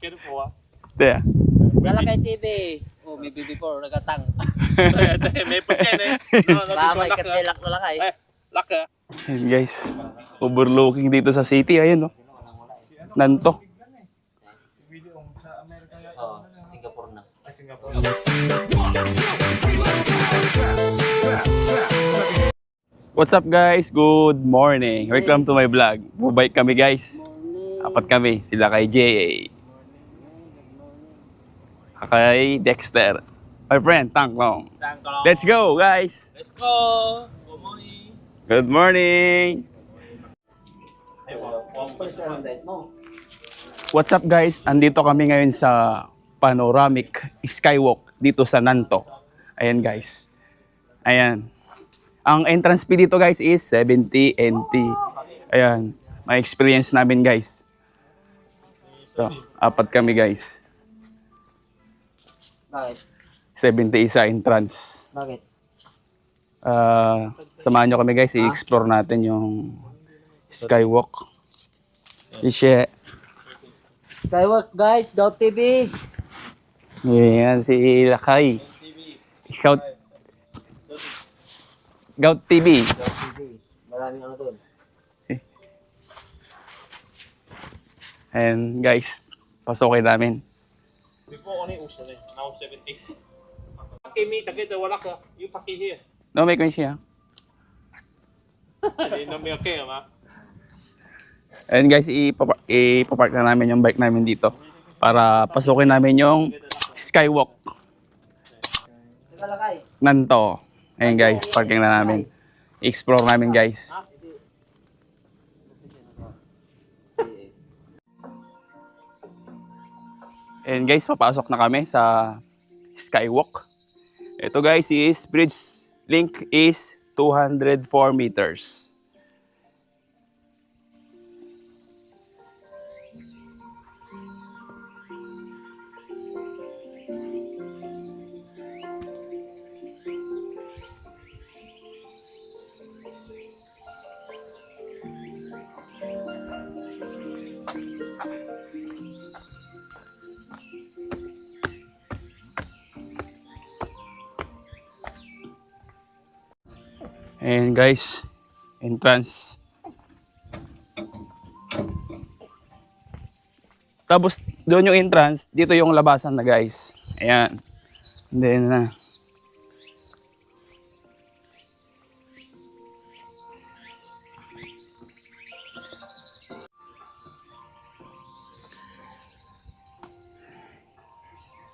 Kaya po ah. Te. Wala kay TV. Oh, may BB4 nagatang. May pagkain eh. No, no, Baka may lock, ah. katilak na lang kay. Eh, lock ah. Ayan guys. Overlooking dito sa city. Ayun no. Nanto. Oh, Singapore na. What's up guys? Good morning. Welcome to my vlog. Bubike kami guys. Apat kami. Sila kay JA. Kay Dexter. My friend, Tanglong. Let's go guys! Let's go. Good morning. Good morning! What's up guys? Andito kami ngayon sa Panoramic Skywalk dito sa Nanto. Ayan guys. Ayan. Ang entrance fee dito guys is 70 NT. Ayan. May experience namin guys. So, apat kami guys. Bakit? 70 isa entrance. Bakit? Ah, samahan nyo kami guys, i-explore natin yung Skywalk. Ishe. Skywalk guys, Dot TV. Yan, si Lakay. Scout. Scout TV. Dot TV. Maraming ano doon. And guys, pasukin namin. Now 70. Paki tagay da wala ka. You paki here. No, may kwan siya. Hindi na may okay ma. And guys, ipapa- ipapark na namin yung bike namin dito para pasukin namin yung Skywalk. Nanto. Ayan guys, parking na namin. Explore namin guys. And guys, papasok na kami sa Skywalk. Ito guys is bridge link is 204 meters. And guys, entrance. Tapos doon yung entrance, dito yung labasan na guys. Ayan. And then na.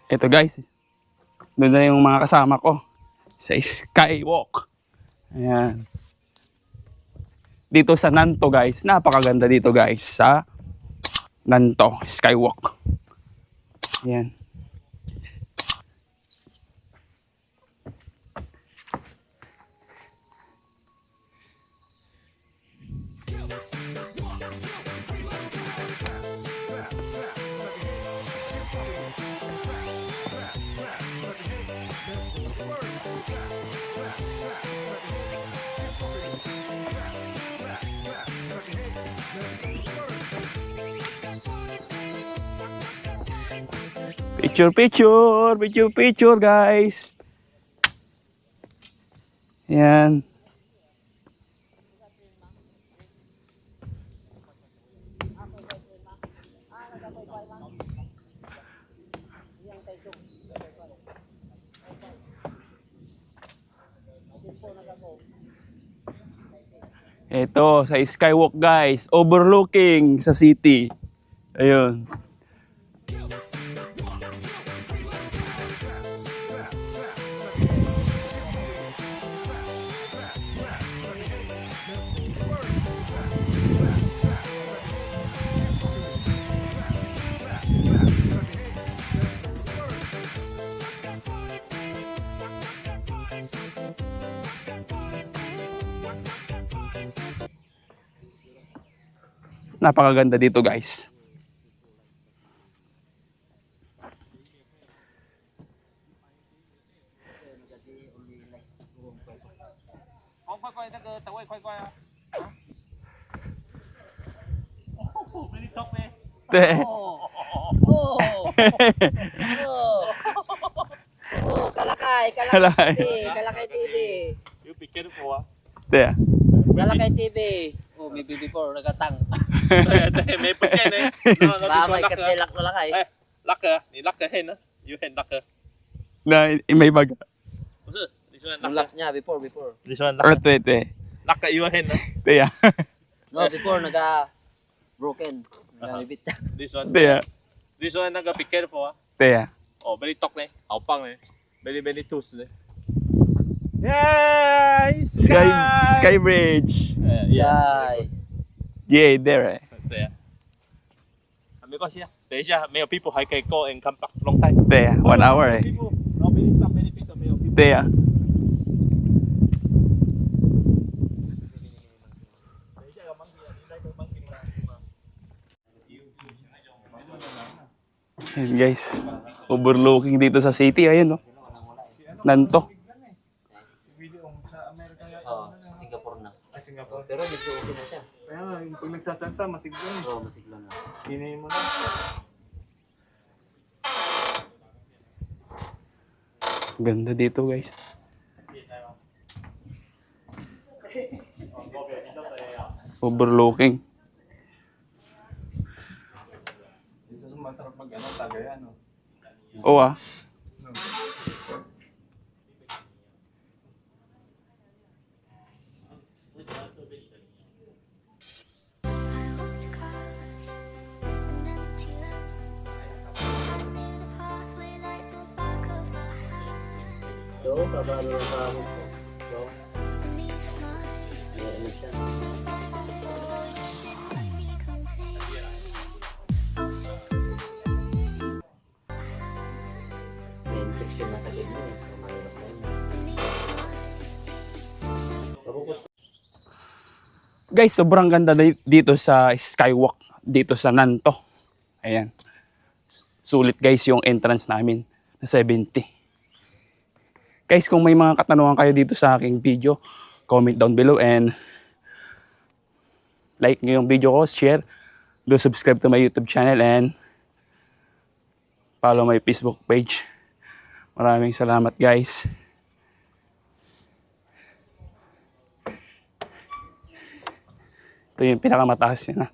Ito guys. Doon na yung mga kasama ko sa Skywalk. Ayan. Dito sa Nanto guys, napakaganda dito guys sa Nanto Skywalk. Ayan. Picture, picture, picture, picture guys. Ayan. Ito, sa Skywalk guys, overlooking sa city. Ayun. Te. Oh. Oh. Oh, kalakay, kalakay Kalakay. TV, kalakay TV. You be careful ah. Te, Kalakay TV. Oh, may BB4 nagatang. May pagkain eh. No, no, this Ba one may lock ah. katilak na lakay. Eh, lock ah. Ni lock ah hen ah. You hen lock ah. na may bag. What's it? This one Yung lock lock niya before before. ah. This one lock Or ah. te, te. Lock ah, you hen ah. Te, ah. No, before naga broken. Nagamibit. This one. Te, ah. This one naga be careful ah. Te, ah. Oh, very tok ne. Aupang ne. Very very tus ne. Yay! Sky, Sky Bridge. Eh, yeah. Yay. Yeah, there eh. 对啊。啊，没关系啊，等一下没有 people 还可以 go and come back long time。 Te, ah. One hour eh. People, no, many some many people 没有 people。 Te, ah. 等一下有 monkey 啊，你那个 monkey 吗？ Ayan guys. Overlooking dito sa city. Ayun no. Nanto. Pero medyo okay na siya. Kaya nga, yung pag nagsasanta, masiglan. Oh, masigla na. Hinayin mo na. Ganda dito guys. Overlooking. Dito masarap mag ano, tagay ano. Oo ah. So, kabalo ng tawag ko. So, ayan na sa. Tapos, Guys, sobrang ganda di- dito sa Skywalk. Dito sa Nanto. Ayan. Sulit guys yung entrance namin na 70. Guys, kung may mga katanungan kayo dito sa aking video, comment down below and like nyo yung video ko, share, do subscribe to my YouTube channel and follow my Facebook page. Maraming salamat guys. Ito yung pinakamataas niya.